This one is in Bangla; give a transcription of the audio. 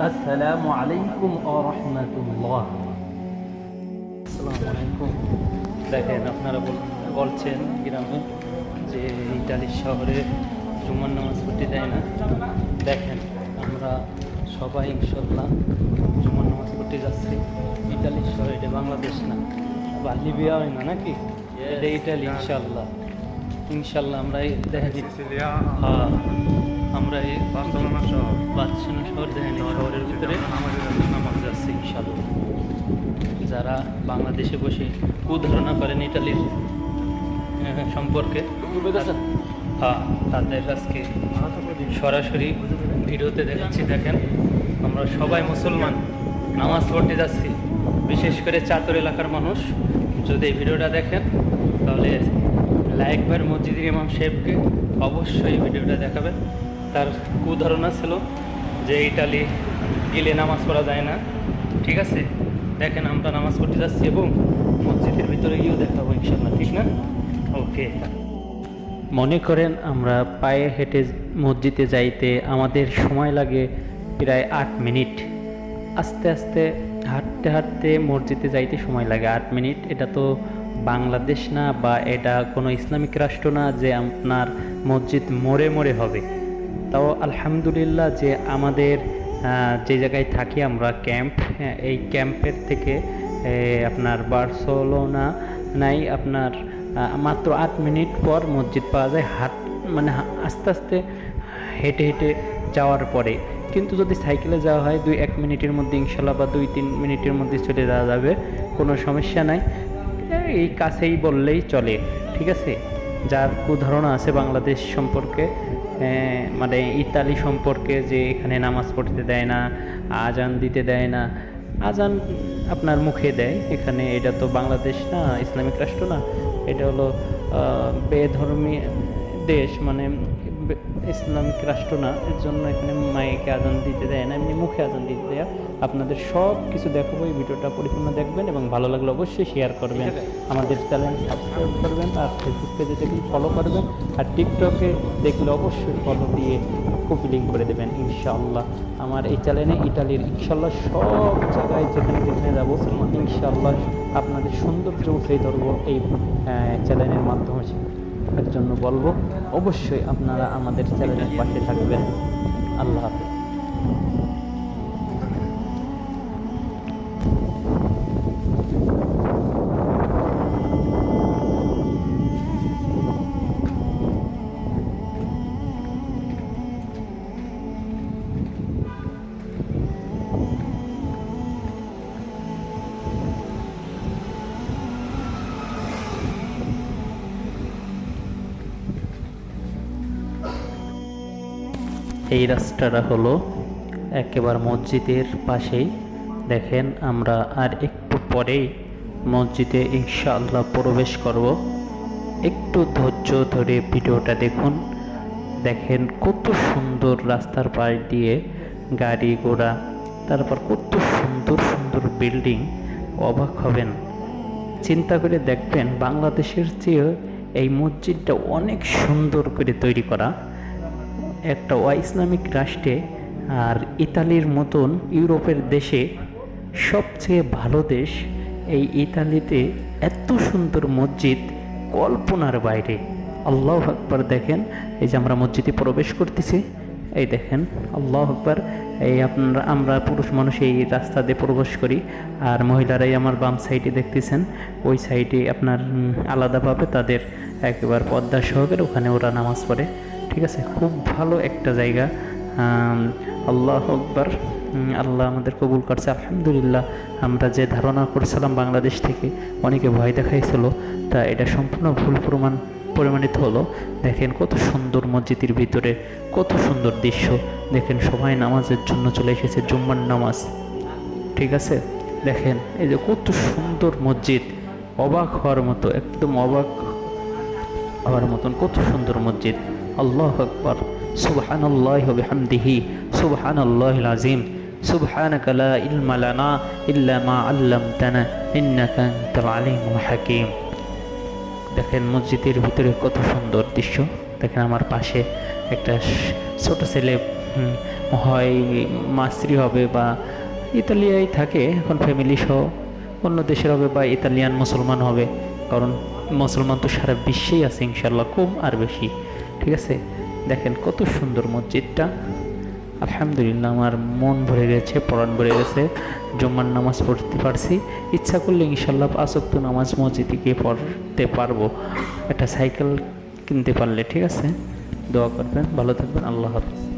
আসসালামু আলাইকুম ও রহমতুল্লাহ। আসসালামু আলাইকুম। দেখেন আপনারা বল- বলছেন গ্রামে যে ইটালির শহরে জুমার নামাজ পড়তে দেয় না। দেখেন আমরা সবাই ইনশাল্লাহ জুমার নামাজ পড়তে যাচ্ছি। ইটালির শহরে এটা বাংলাদেশ না। বা লিবিয়া হয় না নাকি? এটা ইটালি ইনশাল্লাহ ইনশাল্লাহ আমরা দেখেন হ্যাঁ। আমরা এই বার্সেলোনা শহর বাদশাহ শহর শহরের ভিতরে নামাজ যাচ্ছে যারা বাংলাদেশে বসে কুধারণা করেন ইটালির সম্পর্কে হ্যাঁ তাদের আজকে সরাসরি ভিডিওতে দেখাচ্ছি, দেখেন, আমরা সবাই মুসলমান, নামাজ পড়তে যাচ্ছি, বিশেষ করে চাতর এলাকার মানুষ। যদি এই ভিডিওটা দেখেন, তাহলে লাইকবার মসজিদের ইমাম সাহেবকে অবশ্যই ভিডিওটা দেখাবেন। তার কুধারণা ছিল যে ইটালি গেলে নামাজ পড়া যায় না। ঠিক আছে? দেখেন আমরা নামাজ পড়তে যাচ্ছি এবং মসজিদের ভিতরে গিয়েও দেখা দেখাবো ইনশাল্লাহ ঠিক না? ওকে। মনে করেন আমরা পায়ে হেঁটে মসজিদে যাইতে আমাদের সময় লাগে প্রায় আট মিনিট। আস্তে আস্তে হাঁটতে হাঁটতে মসজিদে যাইতে সময় লাগে আট মিনিট। এটা তো বাংলাদেশ না বা এটা কোনো ইসলামিক রাষ্ট্র না যে আপনার মসজিদ মোড়ে মোড়ে হবে। তাও আলহামদুলিল্লাহ যে আমাদের যে জায়গায় থাকি আমরা ক্যাম্প হ্যাঁ, এই ক্যাম্পের থেকে আপনার বার্সেলোনা নাই আপনার মাত্র আট মিনিট পর মসজিদ পাওয়া যায় হাট মানে আস্তে আস্তে হেঁটে হেঁটে যাওয়ার পরে। কিন্তু যদি সাইকেলে যাওয়া হয় দুই এক মিনিটের মধ্যে ইনশাল্লাহ বা দুই তিন মিনিটের মধ্যে চলে যাওয়া যাবে কোনো সমস্যা নাই। এই কাছেই বললেই চলে ঠিক আছে? যার কুধারণা আছে বাংলাদেশ সম্পর্কে মানে ইতালি সম্পর্কে যে এখানে নামাজ পড়তে দেয় না, আজান দিতে দেয় না। আজান আপনার মুখে দেয়, এখানে এটা তো বাংলাদেশ না, ইসলামিক রাষ্ট্র না। এটা হলো বেধর্মী দেশ মানে ইসলামিক রাষ্ট্র না এর জন্য এখানে মাইকে আজান দিতে দেয় না এমনি মুখে আজান দিতে দেয়। আপনাদের সব কিছু দেখাবো এই ভিডিওটা পরিপূর্ণ দেখবেন এবং ভালো লাগলে অবশ্যই শেয়ার করবেন। আমাদের চ্যানেল সাবস্ক্রাইব করবেন আর ফেসবুক পেজে দেখলে ফলো করবেন। আর টিকটকে দেখলে অবশ্যই ফলো দিয়ে কপি লিঙ্ক করে দেবেন ইনশাআল্লাহ। আমার এই চ্যানেলে ইটালির ইনশাল্লাহ সব জায়গায় যেখানে যেখানে যাব ইনশাআল্লাহ আপনাদের সৌন্দর্য উঠে ধরবো এই চ্যানেলের মাধ্যমে। এর জন্য বলব অবশ্যই আপনারা আমাদের চ্যানেলের পাশে থাকবেন। আল্লাহ হাফেজ। এই রাস্তাটা হলো একেবারে মসজিদের পাশেই। দেখেন, আমরা আর একটু পরেই মসজিদে ইনশাআল্লাহ প্রবেশ করব। একটু ধৈর্য ধরে ভিডিওটা দেখুন। দেখেন, কত সুন্দর রাস্তার পাশ দিয়ে গাড়ি ঘোড়া, তারপর কত সুন্দর সুন্দর বিল্ডিং। অবাক হবেন। চিন্তা করে দেখবেন, বাংলাদেশের চেয়ে এই মসজিদটা অনেক সুন্দর করে তৈরি করা। একটা ইসলামিক রাষ্ট্রে আর ইতালির মতন ইউরোপের দেশে সবচেয়ে ভালো দেশ, এই ইতালিতে এত সুন্দর মসজিদ কল্পনার বাইরে। আল্লাহ আকবার দেখেন, এই যে আমরা মসজিদে প্রবেশ করতেছি, এই দেখেন, আল্লাহ আকবার, এই আপনারা, আমরা পুরুষ মানুষ এই রাস্তা দিয়ে প্রবেশ করি, আর মহিলারাই আমার বাম সাইডে দেখতেছেন, ওই সাইডে আপনার আলাদাভাবে তাদের একেবারে পদ্মা সহকারে ওখানে ওরা নামাজ পড়ে। ঠিক আছে? খুব ভালো একটা জায়গা। আল্লাহ আকবার। আল্লাহ আমাদের কবুল করছে। আলহামদুলিল্লাহ, আমরা যে ধারণা করছিলাম বাংলাদেশ থেকে, অনেকে ভয় দেখাইছিল। তা এটা সম্পূর্ণ ভুল প্রমাণ, পরিমাণিত হলো। দেখেন কত সুন্দর মসজিদের ভিতরে, কত সুন্দর দৃশ্য। দেখেন সবাই নামাজের জন্য চলে এসেছে, জুম্মার নামাজ। ঠিক আছে? দেখেন, এই যে কত সুন্দর মসজিদ। অবাক হওয়ার মতো, একদম অবাক হওয়ার মতন কত সুন্দর মসজিদ। আল্লাহ আকবর সুবহান আল্লাহ বিহামদিহি সুবহান আল্লাহ আজিম سبحانك لا علم لنا إلا ما علمتنا إنك أنت العليم الحكيم দেখেন মসজিদের ভিতরে কত সুন্দর দৃশ্য দেখেন আমার পাশে একটা স- ছোট ছেলে হুম, হয় মাস্ত্রি হবে বা ইতালিয়ায় থাকে এখন ফ্যামিলি সহ অন্য দেশের হবে বা ইতালিয়ান মুসলমান হবে কারণ মুসলমান তো সারা বিশ্বেই আছে ইনশাল্লাহ কম আর বেশি ঠিক আছে? দেখেন কত সুন্দর মসজিদটা। আলহামদুলিল্লাহ আমার মন ভরে গেছে, পরাণ ভরে গেছে। জুম্মার নামাজ পড়তে পারছি। ইচ্ছা করলে ইনশাল্লাহ আসক্ত নামাজ মসজিদে গিয়ে পড়তে পারব। একটা সাইকেল কিনতে পারলে, ঠিক আছে? দোয়া করবেন, ভালো থাকবেন, আল্লাহ হাফিজ।